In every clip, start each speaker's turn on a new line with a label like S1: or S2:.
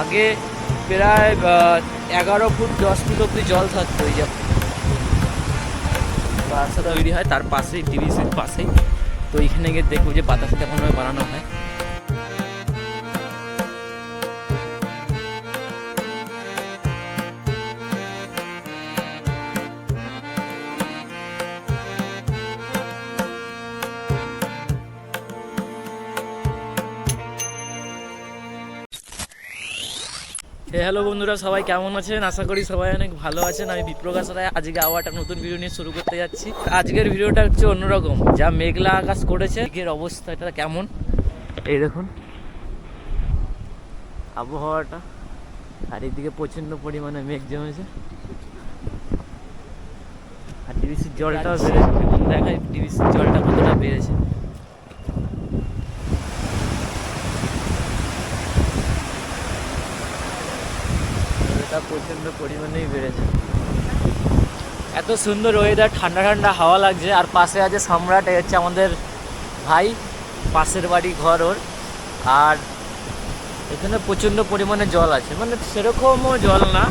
S1: আগে প্রায় এগারো ফুট দশ ফুট অব্দি জল থাকতো ওই যে। রাস্তা তৈরি হয়, তার পাশেই ডিভিসির পাশেই। তো এইখানে গিয়ে দেখব যে বাতাসটা কেমনভাবে বানানো হয়। হ্যালো বন্ধুরা, সবাই কেমন আছেন? আশা করি সবাই অনেক ভালো আছেন। আমি বিপ্রকাশ রায় আজকে আবার একটা নতুন ভিডিও নিয়ে শুরু করতে যাচ্ছি। আজকের ভিডিওটা হচ্ছে অন্যরকম। যা মেঘলা আকাশ করেছে দিকের অবস্থাটা কেমন? এই দেখুন, আবহাওয়াটা। আর এদিকে প্রচণ্ড পরিমাণে মেঘ জমেছে। আর ডিবিসির জলটাও বেড়েছে। দেখায় ডিবিসির জলটা কতটা বেড়েছে। এটা প্রচণ্ড পরিমাণেই বেড়েছে। এত সুন্দর ওয়েদার ঠান্ডা ঠান্ডা হাওয়া লাগছে। আর পাশে আছে সম্রাট এ হচ্ছে আমাদের ভাই, পাশের বাড়ি ঘর ওর। আর এখানে প্রচণ্ড পরিমাণে জল আছে। মানে সেরকমও জল না।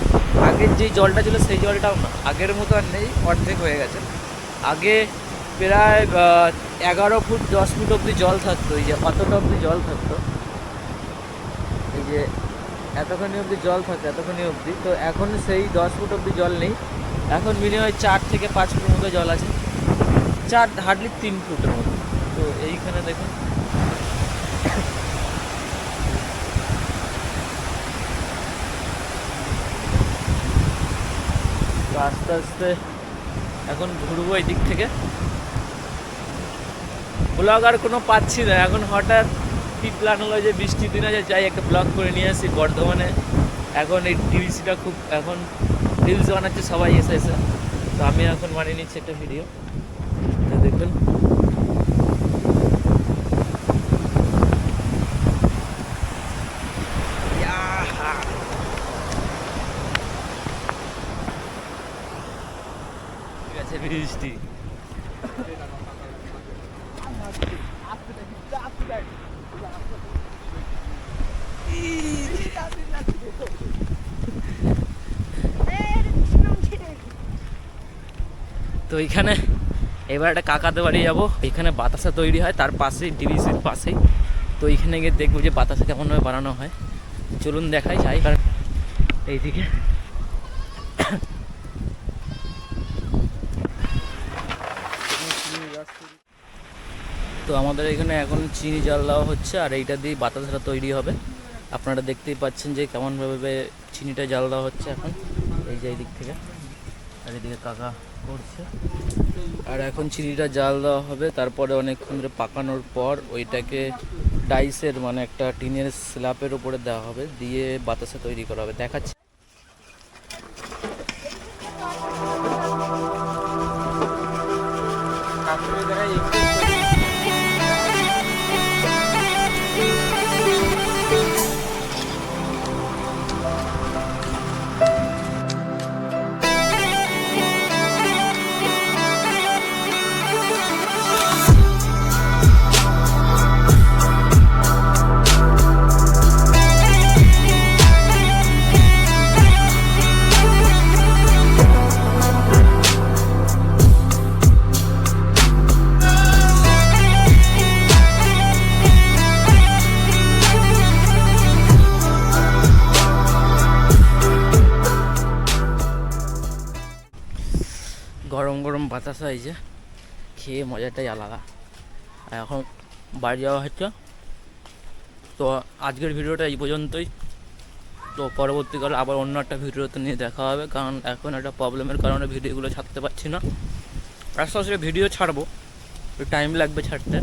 S1: আগের যে জলটা ছিল, সেই জলটাও না আগের মতো আর নেই, অর্ধেক হয়ে গেছে। আগে প্রায় এগারো ফুট, দশ ফুট অব্দি জল থাকতো। এই যে, অতটা অব্দি জল থাকতো। এই যে এতখানি অবধি জল থাকে এতখানি অবধি। তো এখন সেই দশ ফুট অবধি জল নেই। এখন মিনিমাম চার থেকে পাঁচ ফুটের মতো জল আছে। চার, হার্ডলি তিন ফুটের মতো। তো এইখানে দেখুন। তো আস্তে আস্তে এখন ঘুরবো এই দিক থেকে। ব্লগ আর কোনো পাচ্ছি না। এখন হঠাৎ কি প্ল্যান হলো যে বৃষ্টির দিনে? যে যাই, একটা ব্লগ করে নিয়ে আসি বর্ধমানে। এখন এই ডিভিসিটা খুব, এখন রিলস বানাচ্ছে সবাই এসে এসে। তো আমি এখন বানিয়ে নিচ্ছি একটা ভিডিও তো দেখুন! ঠিক আছে, বৃষ্টি। তো এইখানে এবার একটা কাকাতে বাড়ি যাব। এখানে বাতাসা তৈরি হয়, তার পাশেই ডিভিসির পাশেই। তো এইখানে গিয়ে দেখব যে বাতাসা কেমনভাবে বানানো হয়। চলুন দেখাই, যাই কারণ এইদিকে। তো আমাদের এখানে এখন চিনি জাল দেওয়া হচ্ছে, আর এইটা দিয়ে বাতাসাটা তৈরি হবে। আপনারা দেখতেই পাচ্ছেন যে কেমনভাবে চিনিটা জাল দেওয়া হচ্ছে এখন। এই যে এই দিক থেকে। আর এদিকে কাকা করছে। আর এখন চিনিটা জাল দেওয়া হবে, তারপরে অনেকক্ষণ ধরে পাকানোর পর ওইটাকে ডাইসের মানে একটা টিনের স্ল্যাপের উপরে দেওয়া হবে, দিয়ে বাতাসে তৈরি করা হবে। দেখাচ্ছি। গরম গরম বাতাসা যে খেয়ে মজাটাই আলাদা। আর এখন বাড়ি যাওয়া হচ্ছে। তো আজকের ভিডিওটা এই পর্যন্তই। তো পরবর্তীকালে আবার অন্য একটা ভিডিওতে নিয়ে দেখা হবে। কারণ এখন একটা প্রবলেমের কারণে ভিডিওগুলো ছাড়তে পারছি না। আস্তে আস্তে ভিডিও ছাড়বো। তো টাইম লাগবে ছাড়তে।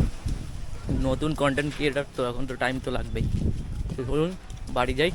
S1: নতুন কন্টেন্ট ক্রিয়েটার তো এখন তো টাইম তো লাগবেই। তো বাড়ি যাই।